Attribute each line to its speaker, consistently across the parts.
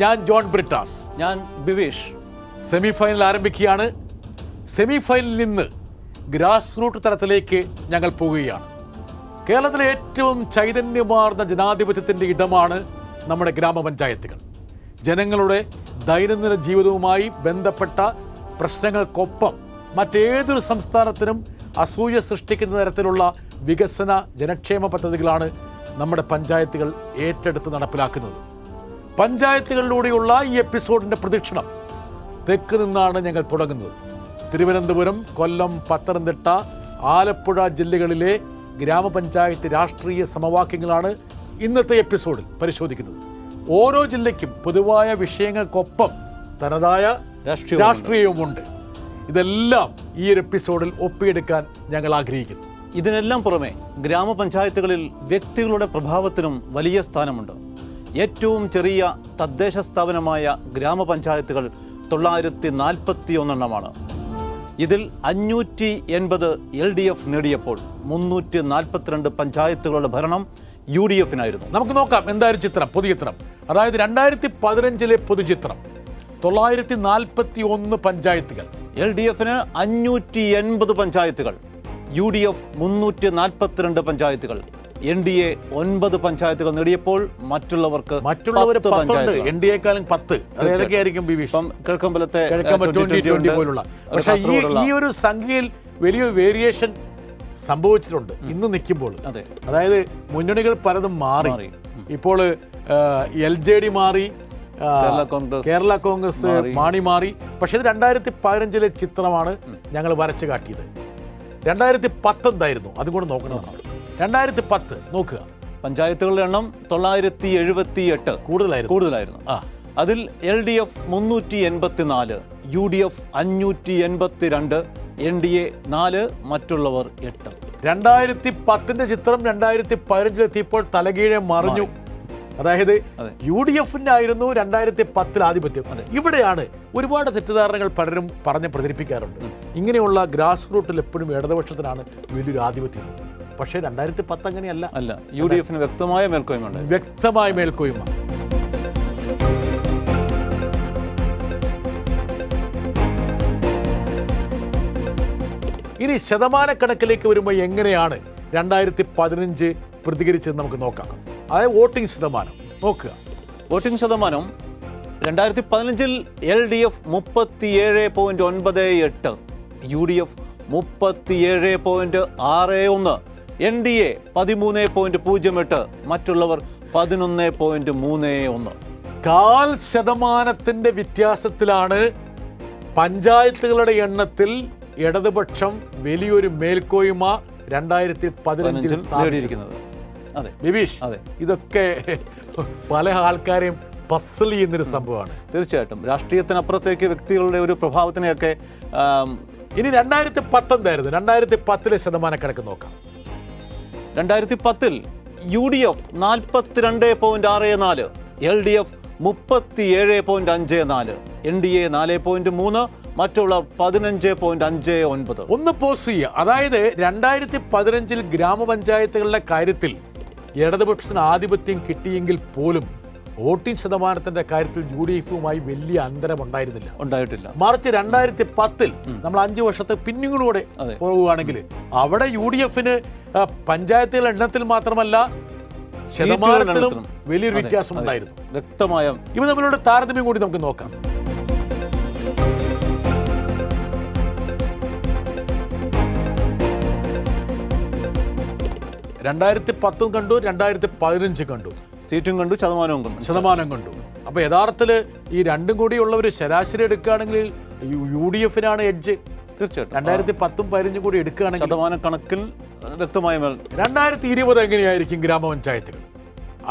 Speaker 1: ഞാൻ ജോൺ ബ്രിട്ടാസ്.
Speaker 2: ഞാൻ Bivesh.
Speaker 1: Semi final ആരംഭിക്കുകയാണ്. സെമി ഫൈനലിൽ നിന്ന് ഗ്രാസ് റൂട്ട് തലത്തിലേക്ക് ഞങ്ങൾ പോവുകയാണ് കേരളത്തിലെ ഏറ്റവും ചൈതന്യമാർന്ന ജനാധിപത്യത്തിന്റെ ഇടമാണ് നമ്മുടെ ഗ്രാമപഞ്ചായത്തുകൾ. ജനങ്ങളുടെ ദൈനംദിന ജീവിതവുമായി ബന്ധപ്പെട്ട പ്രശ്നങ്ങൾക്കൊപ്പം മറ്റേതൊരു സംസ്ഥാനത്തിനും അസൂയ സൃഷ്ടിക്കുന്ന തരത്തിലുള്ള വികസന ജനക്ഷേമ പദ്ധതികളാണ് നമ്മുടെ പഞ്ചായത്തുകൾ ഏറ്റെടുത്ത് നടപ്പിലാക്കുന്നത്. പഞ്ചായത്തുകളിലൂടെയുള്ള ഈ എപ്പിസോഡിന്റെ പ്രദക്ഷിണം. തെക്ക് നിന്നാണ് ഞങ്ങൾ തുടങ്ങുന്നത്. തിരുവനന്തപുരം കൊല്ലം പത്തനംതിട്ട ആലപ്പുഴ ജില്ലകളിലെ ഗ്രാമപഞ്ചായത്ത് രാഷ്ട്രീയ സമവാക്യങ്ങളാണ് ഇന്നത്തെ എപ്പിസോഡിൽ പരിശോധിക്കുന്നത്. ഓരോ ജില്ലയ്ക്കും പൊതുവായ വിഷയങ്ങൾക്കൊപ്പം തനതായ
Speaker 2: രാഷ്ട്രീയവുമുണ്ട്.
Speaker 1: രാഷ്ട്രീയവുമുണ്ട്. ഇതെല്ലാം ഈ ഒരു എപ്പിസോഡിൽ ഒപ്പിയെടുക്കാൻ ഞങ്ങൾ ആഗ്രഹിക്കുന്നു.
Speaker 2: ഇതിനെല്ലാം പുറമെ ഗ്രാമപഞ്ചായത്തുകളിൽ വ്യക്തികളുടെ പ്രഭാവത്തിനും വലിയ സ്ഥാനമുണ്ട്. ഏറ്റവും ചെറിയ തദ്ദേശ സ്ഥാപനമായ ഗ്രാമപഞ്ചായത്തുകൾ തൊള്ളായിരത്തി നാൽപ്പത്തി ഒന്നെണ്ണമാണ് ഇതിൽ അഞ്ഞൂറ്റി എൺപത് എൽ ഡി എഫ് നേടിയപ്പോൾ മുന്നൂറ്റി നാൽപ്പത്തിരണ്ട് പഞ്ചായത്തുകളുടെ ഭരണം യു ഡി എഫിനായിരുന്നു.
Speaker 1: നമുക്ക് നോക്കാം എന്തായാലും ചിത്രം പുതിയ പൊതുചിത്രം അതായത് രണ്ടായിരത്തി പതിനഞ്ചിലെ പൊതുചിത്രം തൊള്ളായിരത്തി നാൽപ്പത്തി ഒന്ന് പഞ്ചായത്തുകൾ.
Speaker 2: എൽ ഡി എഫിന് അഞ്ഞൂറ്റി എൺപത് പഞ്ചായത്തുകൾ. യു ഡി എഫ് മുന്നൂറ്റി നാൽപ്പത്തിരണ്ട് പഞ്ചായത്തുകൾ. എൻ ഡി എ ഒൻപത് പഞ്ചായത്തുകൾ നേടിയപ്പോൾ മറ്റുള്ളവർക്ക്
Speaker 1: മറ്റുള്ളവർ. എൻ ഡി പത്ത്. ഏതൊക്കെയായിരിക്കും
Speaker 2: ഇപ്പം കിഴക്കമ്പലത്തെ
Speaker 1: ട്വന്റി പോലുള്ള. പക്ഷേ ഈ ഒരു സംഖ്യയിൽ വലിയ വേരിയേഷൻ സംഭവിച്ചിട്ടുണ്ട്. ഇന്ന് നിൽക്കുമ്പോൾ. അതായത് മുന്നണികൾ പലതും മാറി. ഇപ്പോൾ എൽ ജെ ഡി മാറി
Speaker 2: കേരള കോൺഗ്രസ്
Speaker 1: കേരള കോൺഗ്രസ് മാണി മാറി. പക്ഷെ ഇത് രണ്ടായിരത്തി പതിനഞ്ചിലെ ചിത്രമാണ് ഞങ്ങൾ വരച്ചു കാട്ടിയത്. രണ്ടായിരത്തി പത്തെന്തായിരുന്നു അതും കൂടെ നോക്കണമെന്നാണ്. രണ്ടായിരത്തി പത്ത് നോക്കുക.
Speaker 2: പഞ്ചായത്തുകളുടെ എണ്ണം തൊള്ളായിരത്തി എഴുപത്തി എട്ട്
Speaker 1: കൂടുതലായിരുന്നു.
Speaker 2: കൂടുതലായിരുന്നു.
Speaker 1: ആ.
Speaker 2: അതിൽ എൽ ഡി എഫ് മുന്നൂറ്റി എൺപത്തി നാല് യു ഡി എഫ് അഞ്ഞൂറ്റി എൺപത്തി രണ്ട് എൻ ഡി എ നാല് മറ്റുള്ളവർ എട്ട്.
Speaker 1: രണ്ടായിരത്തി പത്തിന്റെ ചിത്രം രണ്ടായിരത്തി പതിനഞ്ചിലെത്തിയപ്പോൾ തലകീഴെ മറിഞ്ഞു. അതായത്
Speaker 2: അതെ.
Speaker 1: യു ഡി എഫിന്റെ ആയിരുന്നു രണ്ടായിരത്തി പത്തിൽ ആധിപത്യം ഇവിടെയാണ് ഒരുപാട് തെറ്റിദ്ധാരണകൾ പലരും പറഞ്ഞ് പ്രചരിപ്പിക്കാറുണ്ട്. ഇങ്ങനെയുള്ള ഗ്രാസ് റൂട്ടിൽ എപ്പോഴും ഇടതുപക്ഷത്തിനാണ് വലിയൊരു ആധിപത്യം. പക്ഷേ രണ്ടായിരത്തി പത്ത് അങ്ങനെയല്ല.
Speaker 2: അല്ല യു ഡി എഫിന് വ്യക്തമായ മേൽക്കോയ്മ
Speaker 1: വ്യക്തമായ മേൽക്കോയ്മ. ഇനി ശതമാനക്കണക്കിലേക്ക് വരുമ്പോൾ എങ്ങനെയാണ് രണ്ടായിരത്തി പതിനഞ്ച് പ്രതികരിച്ചത് നമുക്ക് നോക്കാം. അതായത് വോട്ടിംഗ് ശതമാനം. നോക്കുക.
Speaker 2: വോട്ടിംഗ് ശതമാനം രണ്ടായിരത്തി പതിനഞ്ചിൽ എൽ ഡി എഫ് മുപ്പത്തിയേഴ് പോയിന്റ് ഒൻപത് എട്ട് യു ഡി എഫ് മുപ്പത്തിയേഴ് പോയിന്റ് ആറ് ഒന്ന് എൻ ഡി എ പതിമൂന്ന് പോയിന്റ് പൂജ്യം എട്ട് മറ്റുള്ളവർ പതിനൊന്ന് പോയിന്റ് മൂന്ന് ഒന്ന്.
Speaker 1: കാൽ ശതമാനത്തിന്റെ വ്യത്യാസത്തിലാണ് പഞ്ചായത്തുകളുടെ എണ്ണത്തിൽ ഇടതുപക്ഷം വലിയൊരു മേൽക്കോയ്മ രണ്ടായിരത്തി പതിനഞ്ചിൽ
Speaker 2: നേടിയിരിക്കുന്നത്. അതെ.
Speaker 1: ബിബീഷ്
Speaker 2: അതെ.
Speaker 1: ഇതൊക്കെ പല ആൾക്കാരെയും പസൽ ചെയ്യുന്നൊരു സംഭവമാണ്.
Speaker 2: തീർച്ചയായിട്ടും. രാഷ്ട്രീയത്തിനപ്പുറത്തേക്ക് വ്യക്തികളുടെ ഒരു പ്രഭാവത്തിനെയൊക്കെ
Speaker 1: ഇനി രണ്ടായിരത്തി പത്തൊന്നായിരുന്നു രണ്ടായിരത്തി പത്തിലെ ശതമാനക്കണക്ക് നോക്കാം.
Speaker 2: രണ്ടായിരത്തി പത്തിൽ യു ഡി എഫ് നാൽപ്പത്തിരണ്ട് പോയിന്റ് ആറ് നാല് എൽ ഡി എഫ് മുപ്പത്തിയേഴ് പോയിന്റ് അഞ്ച് നാല് എൻ ഡി എ നാല് പോയിന്റ് മൂന്ന് മറ്റുള്ള പതിനഞ്ച് പോയിന്റ് അഞ്ച് ഒൻപത്.
Speaker 1: ഒന്ന് പോസ് ചെയ്യുക. അതായത് രണ്ടായിരത്തി പതിനഞ്ചിൽ ഗ്രാമപഞ്ചായത്തുകളുടെ കാര്യത്തിൽ ഇടതുപക്ഷത്തിന് ആധിപത്യം കിട്ടിയെങ്കിൽ പോലും വോട്ടിംഗ് ശതമാനത്തിന്റെ കാര്യത്തിൽ യു ഡി എഫുമായി വലിയ അന്തരമുണ്ടായിരുന്നില്ല.
Speaker 2: ഉണ്ടായിട്ടില്ല.
Speaker 1: മറിച്ച് രണ്ടായിരത്തി പത്തിൽ നമ്മൾ അഞ്ചു വർഷത്തെ പിന്നിങ്ങോടെ. പോവുകയാണെങ്കിൽ അവിടെ യു ഡി എഫിന് പഞ്ചായത്തുകളുടെ എണ്ണത്തിൽ മാത്രമല്ല ശതമാനത്തിലും. വലിയൊരു വ്യത്യാസം ഉണ്ടായിരുന്നു
Speaker 2: വ്യക്തമായ
Speaker 1: ഇവ തമ്മിലുള്ള താരതമ്യം കൂടി നമുക്ക് നോക്കാം. രണ്ടായിരത്തി പത്തും കണ്ടു രണ്ടായിരത്തി പതിനഞ്ച് കണ്ടു.
Speaker 2: സീറ്റും കണ്ടു ശതമാനവും കണ്ടു.
Speaker 1: ശതമാനം കണ്ടു. അപ്പോൾ യഥാർത്ഥത്തിൽ ഈ രണ്ടും കൂടിയുള്ള ഒരു ശരാശരി എടുക്കുകയാണെങ്കിൽ യു ഡി എഫിനാണ് എഡ്ജ്.
Speaker 2: തീർച്ചയായിട്ടും.
Speaker 1: രണ്ടായിരത്തി പത്തും പതിനഞ്ചും കൂടി എടുക്കുകയാണെങ്കിൽ
Speaker 2: ശതമാന കണക്കിൽ വ്യക്തമായ
Speaker 1: രണ്ടായിരത്തി ഇരുപത് എങ്ങനെയായിരിക്കും ഗ്രാമപഞ്ചായത്തുകൾ?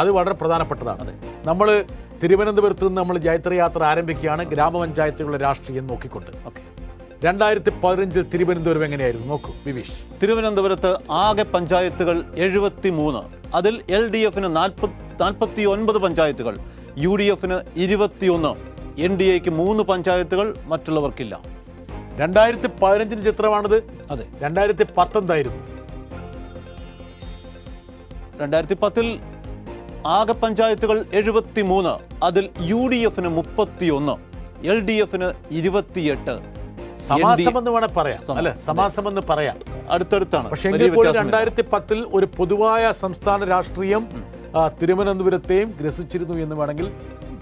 Speaker 1: അത് വളരെ പ്രധാനപ്പെട്ടതാണ്. നമ്മൾ തിരുവനന്തപുരത്ത് നിന്ന് നമ്മൾ ജൈത്രയാത്ര ആരംഭിക്കുകയാണ് ഗ്രാമപഞ്ചായത്തുകളുടെ രാഷ്ട്രീയം നോക്കിക്കൊണ്ട്.
Speaker 2: ഓക്കെ.
Speaker 1: രണ്ടായിരത്തി പതിനഞ്ചിൽ തിരുവനന്തപുരം എങ്ങനെയായിരുന്നു? നോക്കൂ വിവീഷ്.
Speaker 2: തിരുവനന്തപുരത്ത് ആകെ പഞ്ചായത്തുകൾ എഴുപത്തി മൂന്ന് അതിൽ എൽ ഡി എഫിന് നാൽപ്പത്തി ഒൻപത് പഞ്ചായത്തുകൾ യു ഡി എഫിന് ഇരുപത്തിയൊന്ന്. എൻ ഡി എക്ക് മൂന്ന് പഞ്ചായത്തുകൾ മറ്റുള്ളവർക്കില്ല.
Speaker 1: രണ്ടായിരത്തി പതിനഞ്ചിന് ചിത്രമാണിത്?
Speaker 2: അതെ.
Speaker 1: രണ്ടായിരത്തി പത്തൊൻപതായിരുന്നു
Speaker 2: രണ്ടായിരത്തി പത്തിൽ ആകെ പഞ്ചായത്തുകൾ എഴുപത്തി മൂന്ന് അതിൽ യു ഡി എഫിന് മുപ്പത്തിയൊന്ന്. എൽ ഡി എഫിന് ഇരുപത്തിയെട്ട്.
Speaker 1: സമാസം എന്ന് പറയാം. അല്ലെ? സമാസം എന്ന് പറയാം.
Speaker 2: അടുത്തടുത്താണ്.
Speaker 1: പക്ഷേ എങ്കിൽ പോലും രണ്ടായിരത്തി പത്തിൽ ഒരു പൊതുവായ സംസ്ഥാന രാഷ്ട്രീയം തിരുവനന്തപുരത്തെയും ഗ്രസിച്ചിരുന്നു എന്ന് വേണമെങ്കിൽ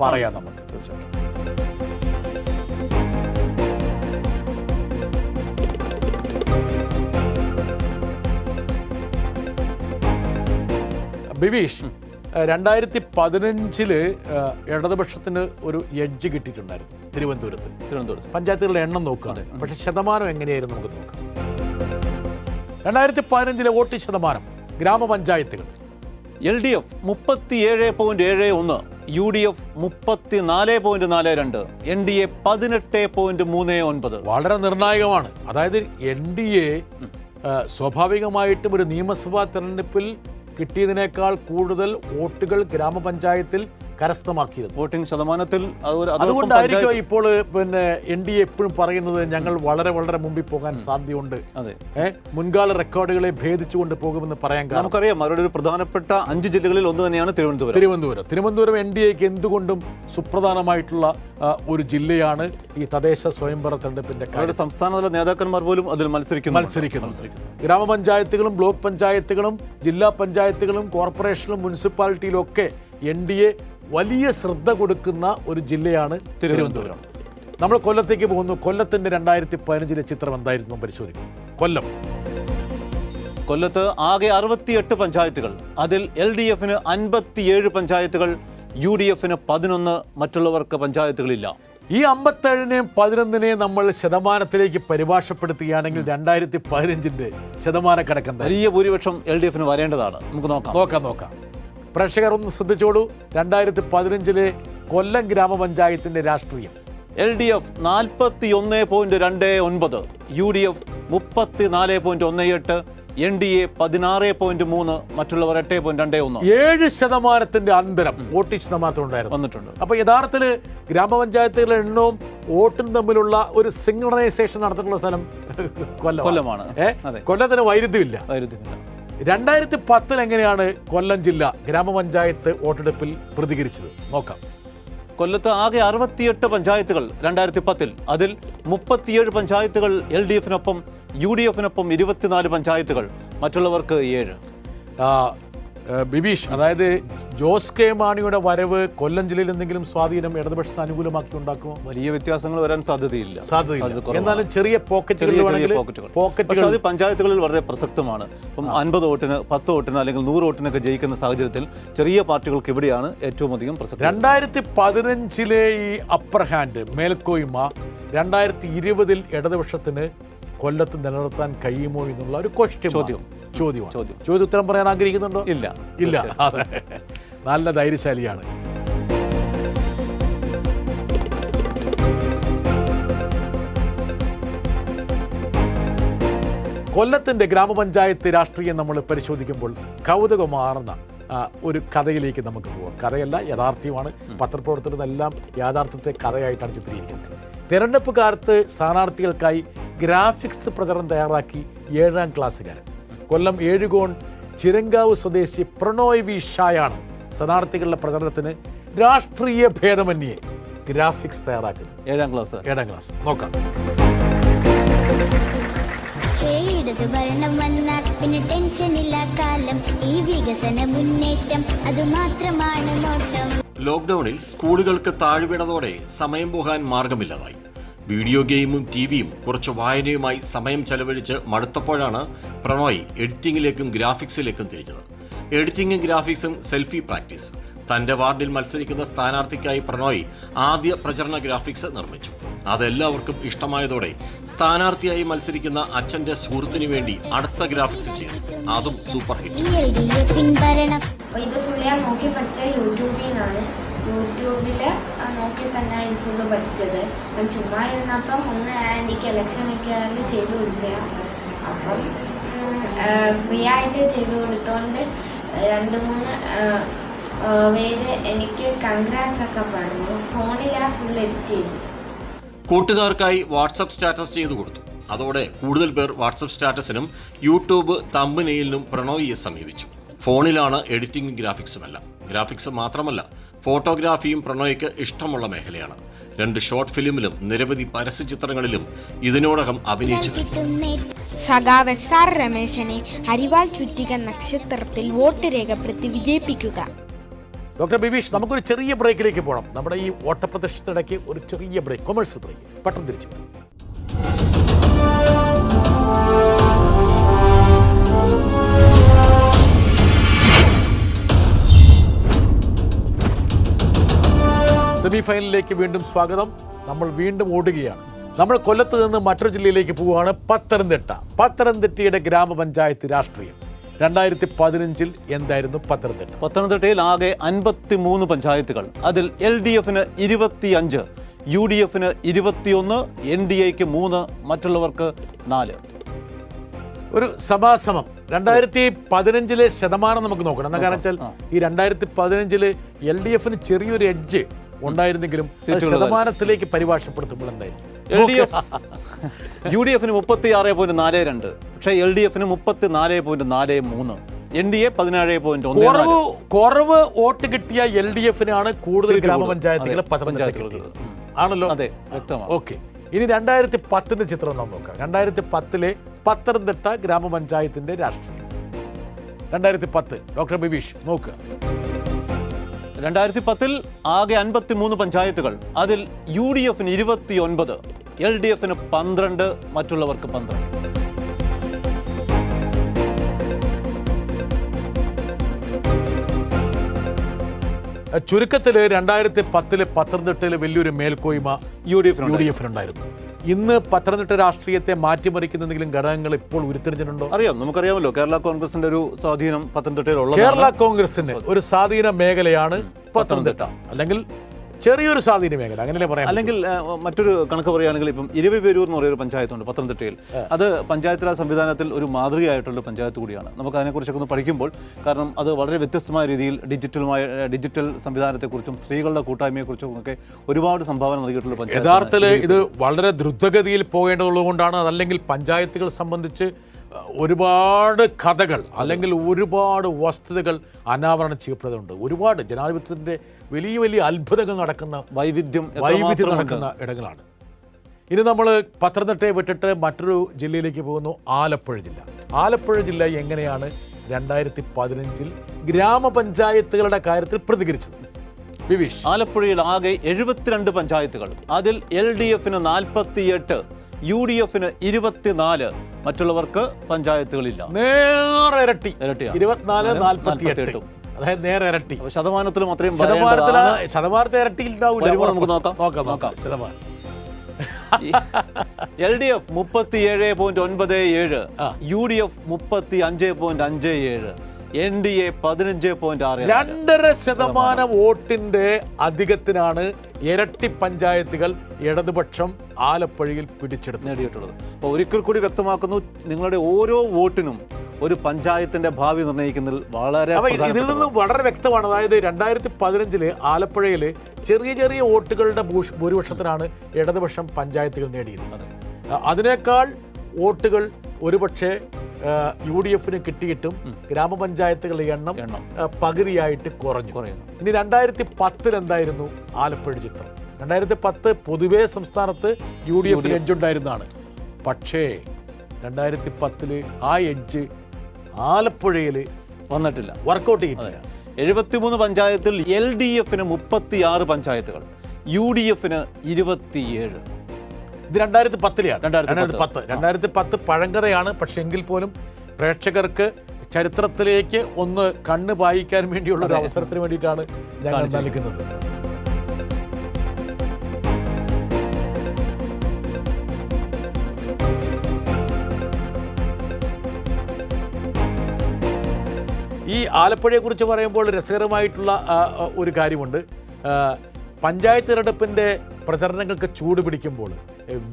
Speaker 1: പറയാം നമുക്ക്. ബിവീഷ് രണ്ടായിരത്തി പതിനഞ്ചിൽ ഇടതുപക്ഷത്തിന് ഒരു എഡ്ജ് കിട്ടിയിട്ടുണ്ടായിരുന്നു തിരുവനന്തപുരത്ത്.
Speaker 2: തിരുവനന്തപുരത്ത്.
Speaker 1: പഞ്ചായത്തുകളുടെ എണ്ണം നോക്കുകയാണ് പക്ഷെ ശതമാനം എങ്ങനെയായിരുന്നു നമുക്ക് നോക്കാം. രണ്ടായിരത്തി പതിനഞ്ചിലെ വോട്ട് ശതമാനം ഗ്രാമപഞ്ചായത്തുകൾ.
Speaker 2: എൽ ഡി എഫ് മുപ്പത്തിയേഴ് പോയിന്റ് ഏഴ് ഒന്ന് യു ഡി എഫ് മുപ്പത്തിനാല് പോയിന്റ് നാല് രണ്ട് എൻ ഡി എ പതിനെട്ട് പോയിന്റ് മൂന്ന് ഒൻപത്.
Speaker 1: വളരെ നിർണായകമാണ്. അതായത് എൻ ഡി എ സ്വാഭാവികമായിട്ടും ഒരു നിയമസഭാ തെരഞ്ഞെടുപ്പിൽ കിട്ടിയതിനേക്കാൾ കൂടുതൽ വോട്ടുകൾ ഗ്രാമപഞ്ചായത്തിൽ കരസ്ഥമാക്കിയിരുന്നു.
Speaker 2: വോട്ടിംഗ് ശതമാനത്തിൽ
Speaker 1: അതുകൊണ്ടായിരിക്കും ഇപ്പോൾ പിന്നെ എൻ ഡി എ എപ്പോഴും പറയുന്നത് ഞങ്ങൾ വളരെ വളരെ മുമ്പിൽ പോകാൻ സാധ്യതയുണ്ട്. മുൻകാല റെക്കോർഡുകളെ ഭേദിച്ചുകൊണ്ട് പോകുമെന്ന് പറയാൻ കാരണം.
Speaker 2: നമുക്കറിയാം അവരുടെ ഒരു പ്രധാനപ്പെട്ട അഞ്ച് ജില്ലകളിൽ ഒന്ന് തന്നെയാണ് തിരുവനന്തപുരം.
Speaker 1: തിരുവനന്തപുരം. തിരുവനന്തപുരം എൻ ഡി എക്ക് എന്തുകൊണ്ടും സുപ്രധാനമായിട്ടുള്ള ഒരു ജില്ലയാണ് ഈ തദ്ദേശ സ്വയംഭര തെരഞ്ഞെടുപ്പിന്റെ കാര്യം.
Speaker 2: അവരുടെ സംസ്ഥാനതല നേതാക്കന്മാർ പോലും അതിൽ മത്സരിക്കുന്നു.
Speaker 1: മത്സരിക്കുന്നു. ഗ്രാമപഞ്ചായത്തുകളും ബ്ലോക്ക് പഞ്ചായത്തുകളും ജില്ലാ പഞ്ചായത്തുകളും കോർപ്പറേഷനും മുനിസിപ്പാലിറ്റിയിലും ഒക്കെ എൻ ഡി എ വലിയ ശ്രദ്ധ കൊടുക്കുന്ന ഒരു ജില്ലയാണ് തിരുവനന്തപുരം. നമ്മൾ കൊല്ലത്തേക്ക് പോകുന്നു. കൊല്ലത്തിന്റെ രണ്ടായിരത്തി പതിനഞ്ചിലെ ചിത്രം എന്തായിരുന്നു? പരിശോധിക്കും കൊല്ലം.
Speaker 2: കൊല്ലത്ത് ആകെ അറുപത്തിയെട്ട് പഞ്ചായത്തുകൾ. അതിൽ എൽ ഡി എഫിന് അൻപത്തിയേഴ് പഞ്ചായത്തുകൾ യു ഡി എഫിന് പതിനൊന്ന് മറ്റുള്ളവർക്ക് പഞ്ചായത്തുകളില്ല.
Speaker 1: ഈ അമ്പത്തേഴിനെയും പതിനൊന്നിനെയും നമ്മൾ ശതമാനത്തിലേക്ക് പരിഭാഷപ്പെടുത്തുകയാണെങ്കിൽ രണ്ടായിരത്തി പതിനഞ്ചിന്റെ ശതമാന കണക്കെന്താ
Speaker 2: വലിയ ഭൂരിപക്ഷം എൽ ഡി എഫിന് വരേണ്ടതാണ്. നമുക്ക് നോക്കാം.
Speaker 1: നോക്കാം നോക്കാം. പ്രേക്ഷകർ ഒന്ന് ശ്രദ്ധിച്ചോളൂ. രണ്ടായിരത്തി പതിനഞ്ചിലെ കൊല്ലം ഗ്രാമപഞ്ചായത്തിന്റെ രാഷ്ട്രീയം.
Speaker 2: എൽ ഡി എഫ് നാൽപ്പത്തി ഒന്ന് പോയിന്റ് രണ്ട് ഒൻപത് യു ഡി എഫ് മുപ്പത്തി നാല് പോയിന്റ് ഒന്ന് എട്ട് എൻ ഡി എ പതിനാറ് പോയിന്റ് മൂന്ന് മറ്റുള്ളവർ എട്ട് പോയിന്റ് രണ്ട് ഒന്ന്.
Speaker 1: ഏഴ് ശതമാനത്തിന്റെ അന്തരം വോട്ടിംഗ് ശതമാനത്തിലുണ്ടായിരുന്നു.
Speaker 2: വന്നിട്ടുണ്ട്.
Speaker 1: അപ്പൊ യഥാർത്ഥത്തിൽ ഗ്രാമപഞ്ചായത്തുകളുടെ എണ്ണവും വോട്ടും തമ്മിലുള്ള ഒരു സിംഗണൈസേഷൻ നടത്തിയിട്ടുള്ള സ്ഥലം കൊല്ലം
Speaker 2: കൊല്ലമാണ്.
Speaker 1: കൊല്ലത്തിന് വൈരുദ്ധ്യമില്ല.
Speaker 2: വൈരുദ്ധ്യമില്ല.
Speaker 1: രണ്ടായിരത്തി പത്തിൽ എങ്ങനെയാണ് കൊല്ലം ജില്ല ഗ്രാമപഞ്ചായത്ത് വോട്ടെടുപ്പിൽ പ്രതികരിച്ചത്? നോക്കാം.
Speaker 2: കൊല്ലത്ത് ആകെ അറുപത്തിയെട്ട് പഞ്ചായത്തുകൾ രണ്ടായിരത്തി പത്തിൽ അതിൽ മുപ്പത്തിയേഴ് പഞ്ചായത്തുകൾ എൽ ഡി എഫിനൊപ്പം യു ഡി എഫിനൊപ്പം ഇരുപത്തിനാല് പഞ്ചായത്തുകൾ. മറ്റുള്ളവർക്ക് ഏഴ്.
Speaker 1: ബിബീഷ് അതായത് ജോസ് കെ മാണിയുടെ വരവ് കൊല്ലം ജില്ലയിൽ എന്തെങ്കിലും സ്വാധീനം ഇടതുപക്ഷത്തിന് അനുകൂലമാക്കി ഉണ്ടാക്കുമോ
Speaker 2: വലിയ വ്യത്യാസങ്ങൾ വരാൻ സാധ്യതയില്ല.
Speaker 1: സാധ്യതയില്ല. എന്നാലും ചെറിയ പോക്കറ്റുകൾ
Speaker 2: അത് പഞ്ചായത്തുകളിൽ വളരെ പ്രസക്തമാണ്. ഇപ്പം അൻപത് വോട്ടിന് പത്ത് വോട്ടിന് അല്ലെങ്കിൽ നൂറ് വോട്ടിനൊക്കെ ജയിക്കുന്ന സാഹചര്യത്തിൽ ചെറിയ പാർട്ടികൾക്ക് ഇവിടെയാണ് ഏറ്റവും അധികം പ്രസക്തി.
Speaker 1: രണ്ടായിരത്തി പതിനഞ്ചിലെ ഈ അപ്പർ ഹാൻഡ് മേൽക്കോയ്മ രണ്ടായിരത്തി ഇരുപതിൽ ഇടതുപക്ഷത്തിന് കൊല്ലത്ത് നിലനിർത്താൻ കഴിയുമോ എന്നുള്ള ഒരു ക്വസ്റ്റ്യൻ
Speaker 2: ചോദ്യം.
Speaker 1: ചോദ്യമാണ്.
Speaker 2: ചോദ്യം.
Speaker 1: ചോദ്യം ഉത്തരം പറയാൻ ആഗ്രഹിക്കുന്നുണ്ടോ?
Speaker 2: ഇല്ല.
Speaker 1: ഇല്ല. അതെ. നല്ല ധൈര്യശാലിയാണ്. കൊല്ലത്തിന്റെ ഗ്രാമപഞ്ചായത്ത് രാഷ്ട്രീയം നമ്മൾ പരിശോധിക്കുമ്പോൾ കൗതുകമാർന്ന ഒരു കഥയിലേക്ക് നമുക്ക് പോവാം. കഥയല്ല യഥാർത്ഥ്യമാണ്. പത്രപ്രവർത്തനമെല്ലാം യാഥാർത്ഥ്യത്തെ കഥയായിട്ടാണ് ചിത്രീകരിക്കുന്നത്. തിരഞ്ഞെടുപ്പ് കാലത്ത് സ്ഥാനാർത്ഥികൾക്കായി ഗ്രാഫിക്സ് പ്രചരണം തയ്യാറാക്കി ഏഴാം ക്ലാസ്സുകാരൻ. കൊല്ലം ഏഴുകോൺ ചിരങ്കാവ് സ്വദേശി പ്രണോയ് വി ഷായാണ് സ്ഥാനാർത്ഥികളുടെ പ്രചരണത്തിന് രാഷ്ട്രീയ ഭേദമന്യേ ഗ്രാഫിക്സ് തയ്യാറാക്കുന്നത്.
Speaker 2: ഏഴാം ക്ലാസ്
Speaker 1: ഏഴാം ക്ലാസ് നോക്കാം.
Speaker 3: ഇടത് ഭരണം വന്നാൽ പിന്നെ ടെൻഷനില്ല കാലം. ഈ വികസന മുന്നേറ്റം അത് മാത്രമാണ് നോട്ടം.
Speaker 4: ലോക്ക്ഡൌണിൽ സ്കൂളുകൾക്ക് താഴ്വീണതോടെ സമയം പോകാൻ മാർഗമില്ലതായി. വീഡിയോ ഗെയിമും ടിവിയും കുറച്ച് വായനയുമായി സമയം ചെലവഴിച്ച് മടുത്തപ്പോഴാണ് പ്രണോയ് എഡിറ്റിംഗിലേക്കും ഗ്രാഫിക്സിലേക്കും തിരിഞ്ഞത്. എഡിറ്റിംഗും ഗ്രാഫിക്സും സെൽഫി പ്രാക്ടീസ്. തന്റെ വാർഡിൽ മത്സരിക്കുന്ന സ്ഥാനാർത്ഥിക്കായി പ്രണോയ് ആദ്യ പ്രചരണ ഗ്രാഫിക്സ് നിർമ്മിച്ചു. അതെല്ലാവർക്കും ഇഷ്ടമായതോടെ സ്ഥാനാർത്ഥിയായി മത്സരിക്കുന്ന അച്ഛന്റെ സുഹൃത്തിനു വേണ്ടി അടുത്ത ഗ്രാഫിക്സ് ചെയ്തു. അതും സൂപ്പർ ഹിറ്റ്.
Speaker 5: ഇത് ഫുള്ള് ഞാൻ നോക്കി പഠിച്ച യൂട്യൂബിൽ നിന്നാണ്. യൂട്യൂബിൽ നോക്കി തന്നെ ഇത് ഫുള്ള് പഠിച്ചത്. അപ്പം ചുമ്മാ ഇരുന്നപ്പം ഒന്ന് ആന്റിക്ക് എലക്ഷൻ ആയാലും ചെയ്തു കൊടുക്കുക അപ്പം ഫ്രീ ആയിട്ട് ചെയ്തു കൊടുത്തോണ്ട് രണ്ട് മൂന്ന് പേര് എനിക്ക് കൺഗ്രാറ്റ്സ് ഒക്കെ പറഞ്ഞു. ഫോണിലാ ഫുൾ എഡിറ്റ് ചെയ്തു
Speaker 4: കൂട്ടുകാർക്കായി വാട്സപ്പ് സ്റ്റാറ്റസ് ചെയ്തു കൊടുത്തു. അതോടെ കൂടുതൽ പേർ വാട്സപ്പ് സ്റ്റാറ്റസിനും യൂട്യൂബ് തമ്പനെയിലിനും പ്രണോയിയെ സമീപിച്ചു. ഫോണിലാണ് എഡിറ്റിംഗും ഗ്രാഫിക്സുമല്ല ഗ്രാഫിക്സ് മാത്രമല്ല ഫോട്ടോഗ്രാഫിയും പ്രണോയ്ക്ക് ഇഷ്ടമുള്ള മേഖലയാണ്. രണ്ട് ഷോർട്ട് ഫിലിമിലും നിരവധി പരസ്യചിത്രങ്ങളിലും ഇതിനോടകം അഭിനയിച്ചു
Speaker 6: സഖാവ് എസ് ആർ രമേശനെ അരിവാൾ ചുറ്റിക നക്ഷത്രത്തിൽ വോട്ട് രേഖപ്പെടുത്തി വിജയിപ്പിക്കുക.
Speaker 1: ഡോക്ടർ ബിബീഷ് നമുക്കൊരു ചെറിയ ബ്രേക്കിലേക്ക് പോകണം നമ്മുടെ ഈ വോട്ടപ്രദർശനത്തിനിടയ്ക്ക് ഒരു ചെറിയ ബ്രേക്ക് കൊമേഴ്സ്യൽ ബ്രേക്ക്. പെട്ടെന്ന് തിരിച്ചു വരാം സെമി ഫൈനലിലേക്ക് വീണ്ടും സ്വാഗതം. നമ്മൾ വീണ്ടും ഓടുകയാണ്. നമ്മൾ കൊല്ലത്ത് നിന്ന് മറ്റൊരു ജില്ലയിലേക്ക് പോവുകയാണ്. പത്തനംതിട്ട. പത്തനംതിട്ടയുടെ ഗ്രാമപഞ്ചായത്ത് രാഷ്ട്രീയം. രണ്ടായിരത്തി പതിനഞ്ചിൽ എന്തായിരുന്നു പത്തനംതിട്ട?
Speaker 2: പത്തനംതിട്ടയിൽ ആകെ അൻപത്തി മൂന്ന് പഞ്ചായത്തുകൾ. അതിൽ എൽ ഡി എഫിന് ഇരുപത്തിയഞ്ച് യു ഡി എഫിന് ഇരുപത്തിയൊന്ന് എൻ ഡി എക്ക് മൂന്ന് മറ്റുള്ളവർക്ക് നാല്.
Speaker 1: ഒരു സഭാസമം. രണ്ടായിരത്തി പതിനഞ്ചിലെ ശതമാനം നമുക്ക് നോക്കണം. എന്താ കാരണം വെച്ചാൽ ഈ രണ്ടായിരത്തി പതിനഞ്ചിൽ എൽ ഡി എഫിന് ചെറിയൊരു എഡ്ജ്. ഉണ്ടായിരുന്നെങ്കിലും ശതമാനത്തിലേക്ക് പരിഭാഷപ്പെടുത്തുമ്പോൾ എന്തായിരുന്നു?
Speaker 2: L D F U D എഫിന് മുപ്പത്തി ആറ് പോയിന്റ് നാല് രണ്ട് പക്ഷേ എൽ ഡി എഫിന് മുപ്പത്തി നാല് പോയിന്റ് നാല് മൂന്ന് എൻ ഡി എ പതിനേഴ് പോയിന്റ് ഒന്ന്
Speaker 1: കുറവ് കുറവ് വോട്ട് കിട്ടിയ എൽ ഡി എഫിനാണ് കൂടുതൽ ഗ്രാമപഞ്ചായത്തുകൾ
Speaker 2: പഞ്ചായത്തുകൾ.
Speaker 1: ആണല്ലോ?
Speaker 2: അതെ വ്യക്തമാണ്.
Speaker 1: ഓക്കെ. ഇനി രണ്ടായിരത്തി പത്തിന്റെ ചിത്രം നാം നോക്കാം. രണ്ടായിരത്തി പത്തിലെ പത്തനംതിട്ട ഗ്രാമപഞ്ചായത്തിന്റെ രാഷ്ട്രീയം. രണ്ടായിരത്തി പത്ത് ഡോക്ടർ ബിബീഷ് നോക്കുക
Speaker 2: രണ്ടായിരത്തി പത്തിൽ ആകെ അൻപത്തി മൂന്ന് പഞ്ചായത്തുകൾ. അതിൽ യു ഡി എഫിന് ഇരുപത്തി ഒൻപത് എൽ ഡി എഫിന് പന്ത്രണ്ട് മറ്റുള്ളവർക്ക് പന്ത്രണ്ട്.
Speaker 1: ചുരുക്കത്തിൽ രണ്ടായിരത്തി പത്തിൽ പത്തനംതിട്ടയിൽ വലിയൊരു മേൽക്കോയ്മ
Speaker 2: യു ഡി
Speaker 1: യു ഡി എഫിനുണ്ടായിരുന്നു ഇന്ന് പത്തനംതിട്ട രാഷ്ട്രീയത്തെ മാറ്റിമറിക്കുന്ന എന്തെങ്കിലും ഘടകങ്ങൾ ഇപ്പോൾ ഉരുത്തിരിഞ്ഞിട്ടുണ്ടോ?
Speaker 2: അറിയാം നമുക്കറിയാമല്ലോ കേരള കോൺഗ്രസിന്റെ ഒരു സ്വാധീനം പത്തനംതിട്ടയിലുള്ള
Speaker 1: കേരള
Speaker 2: കോൺഗ്രസിന്റെ
Speaker 1: കോൺഗ്രസിന് ഒരു സ്വാധീന മേഖലയാണ് പത്തനംതിട്ട. അല്ലെങ്കിൽ ചെറിയൊരു സ്വാധീന മേഖല അങ്ങനെയല്ലേ പറയാം
Speaker 2: അല്ലെങ്കിൽ മറ്റൊരു കണക്ക് പറയുകയാണെങ്കിൽ ഇപ്പം ഇരുവിപേരൂർ എന്ന് പറയുന്ന ഒരു പഞ്ചായത്തുണ്ട് പത്തനംതിട്ടയിൽ. അത് പഞ്ചായത്ത് രാജ് സംവിധാനത്തിൽ ഒരു മാതൃകയായിട്ടുള്ള പഞ്ചായത്ത് കൂടിയാണ്. നമുക്ക് അതിനെക്കുറിച്ചൊക്കെ ഒന്ന് പഠിക്കുമ്പോൾ കാരണം അത് വളരെ വ്യത്യസ്തമായ രീതിയിൽ ഡിജിറ്റലുമായ ഡിജിറ്റൽ സംവിധാനത്തെക്കുറിച്ചും സ്ത്രീകളുടെ കൂട്ടായ്മയെക്കുറിച്ചും ഒക്കെ ഒരുപാട് സംഭാവന നൽകിയിട്ടുള്ള പഞ്ചായത്ത്
Speaker 1: യഥാർത്ഥത്തിൽ ഇത് വളരെ ദ്രുതഗതിയിൽ പോകേണ്ടതുള്ളതുകൊണ്ടാണ് അതല്ലെങ്കിൽ പഞ്ചായത്തുകൾ സംബന്ധിച്ച് ഒരുപാട് കഥകൾ അല്ലെങ്കിൽ ഒരുപാട് വസ്തുതകൾ അനാവരണം ചെയ്യപ്പെടുന്നുണ്ട്. ഒരുപാട് ജനാധിപത്യത്തിന്റെ വലിയ വലിയ അത്ഭുതങ്ങൾ നടക്കുന്ന
Speaker 2: വൈവിധ്യം
Speaker 1: വൈവിധ്യം നടക്കുന്ന ഇടങ്ങളാണ്. ഇനി നമ്മൾ പത്തനംതിട്ടയെ വിട്ടിട്ട് മറ്റൊരു ജില്ലയിലേക്ക് പോകുന്നു ആലപ്പുഴ ജില്ല. ആലപ്പുഴ ജില്ല എങ്ങനെയാണ് രണ്ടായിരത്തി പതിനഞ്ചിൽ ഗ്രാമപഞ്ചായത്തുകളുടെ കാര്യത്തിൽ പ്രതികരിച്ചത്? വിവീഷ്.
Speaker 2: ആലപ്പുഴയിൽ ആകെ എഴുപത്തിരണ്ട് പഞ്ചായത്തുകൾ. അതിൽ എൽ ഡി എഫിന് നാൽപ്പത്തിയെട്ട് യു ഡി എഫിന് ഇരുപത്തിനാല് മറ്റുള്ളവർക്ക് പഞ്ചായത്തുകളില്ല
Speaker 1: നേരെ ഇരട്ടി
Speaker 2: ഇരട്ടിയാണ്.
Speaker 1: ഇരുപത്തിനാല്
Speaker 2: നാല്
Speaker 1: നാൽപ്പത്തി എട്ട്
Speaker 2: നാൽപ്പത്തിയെട്ടും.
Speaker 1: അതായത് നേരെ ഇരട്ടി
Speaker 2: അപ്പൊ ശതമാനത്തിലും അത്രയും
Speaker 1: ശതമാനത്തിൽ. ശതമാനത്തെ ഇരട്ടി ഉണ്ടാവില്ല
Speaker 2: വരുമ്പോൾ നമുക്ക്. നോക്കാം
Speaker 1: നോക്കാം.
Speaker 2: നോക്കാം
Speaker 1: ശതമാനം
Speaker 2: എൽ ഡി എഫ് മുപ്പത്തി ഏഴ് പോയിന്റ് ഒൻപത് ഏഴ് യു ഡി എഫ് മുപ്പത്തി അഞ്ച് പോയിന്റ് അഞ്ച് ഏഴ് എൻ ഡി എ പതിനഞ്ച് പോയിന്റ് ആറ്
Speaker 1: രണ്ടര ശതമാനം വോട്ടിന്റെ അധികത്തിനാണ് ഇരട്ടി പഞ്ചായത്തുകൾ ഇടതുപക്ഷം ആലപ്പുഴയിൽ പിടിച്ചെടുത്ത്
Speaker 2: നേടിയിട്ടുള്ളത്. അപ്പോൾ ഒരിക്കൽ കൂടി വ്യക്തമാക്കുന്നു നിങ്ങളുടെ ഓരോ വോട്ടിനും ഒരു പഞ്ചായത്തിന്റെ ഭാവി നിർണയിക്കുന്നതിൽ വളരെ
Speaker 1: ഇതിൽ. നിന്ന് വളരെ വ്യക്തമാണ്. അതായത് രണ്ടായിരത്തി പതിനഞ്ചിൽ ആലപ്പുഴയിൽ ചെറിയ ചെറിയ വോട്ടുകളുടെ ഭൂരിപക്ഷത്തിനാണ് ഇടതുപക്ഷം പഞ്ചായത്തുകൾ നേടിയത്. അതിനേക്കാൾ വോട്ടുകൾ ഒരുപക്ഷെ യു ഡി എഫിന് കിട്ടിയിട്ടും ഗ്രാമപഞ്ചായത്തുകളുടെ എണ്ണം
Speaker 2: എണ്ണം.
Speaker 1: പകുതിയായിട്ട് കുറഞ്ഞു.
Speaker 2: കുറയുന്നു.
Speaker 1: ഇനി രണ്ടായിരത്തി പത്തിൽ എന്തായിരുന്നു ആലപ്പുഴ ചിത്രം? രണ്ടായിരത്തി പത്ത് പൊതുവേ സംസ്ഥാനത്ത് യു ഡി എഫിന് എഡ്ജ് ഉണ്ടായിരുന്നതാണ് പക്ഷേ രണ്ടായിരത്തി പത്തിൽ ആ എഡ്ജ് ആലപ്പുഴയിൽ
Speaker 2: വന്നിട്ടില്ല.
Speaker 1: വർക്കൗട്ട് ചെയ്തിട്ടില്ല.
Speaker 2: എഴുപത്തിമൂന്ന് പഞ്ചായത്തിൽ എൽ ഡി എഫിന് മുപ്പത്തി ആറ് പഞ്ചായത്തുകൾ യു ഡി എഫിന് ഇരുപത്തിയേഴ്.
Speaker 1: ഇത് രണ്ടായിരത്തി പത്തിലെയാണ്.
Speaker 2: രണ്ടായിരത്തി
Speaker 1: പത്ത്. രണ്ടായിരത്തി പത്ത്. പഴങ്കഥയാണ്. പക്ഷെ എങ്കിൽ പോലും പ്രേക്ഷകർക്ക് ചരിത്രത്തിലേക്ക് ഒന്ന് കണ്ണ് പായിക്കാൻ വേണ്ടിയുള്ള ഒരു അവസരത്തിന് വേണ്ടിയിട്ടാണ് ഞാൻ നൽകുന്നത്. ഈ ആലപ്പുഴയെ കുറിച്ച് പറയുമ്പോൾ രസകരമായിട്ടുള്ള ഒരു കാര്യമുണ്ട്. പഞ്ചായത്ത് തെരഞ്ഞെടുപ്പിന്റെ പ്രചരണങ്ങൾക്ക് ചൂട് പിടിക്കുമ്പോൾ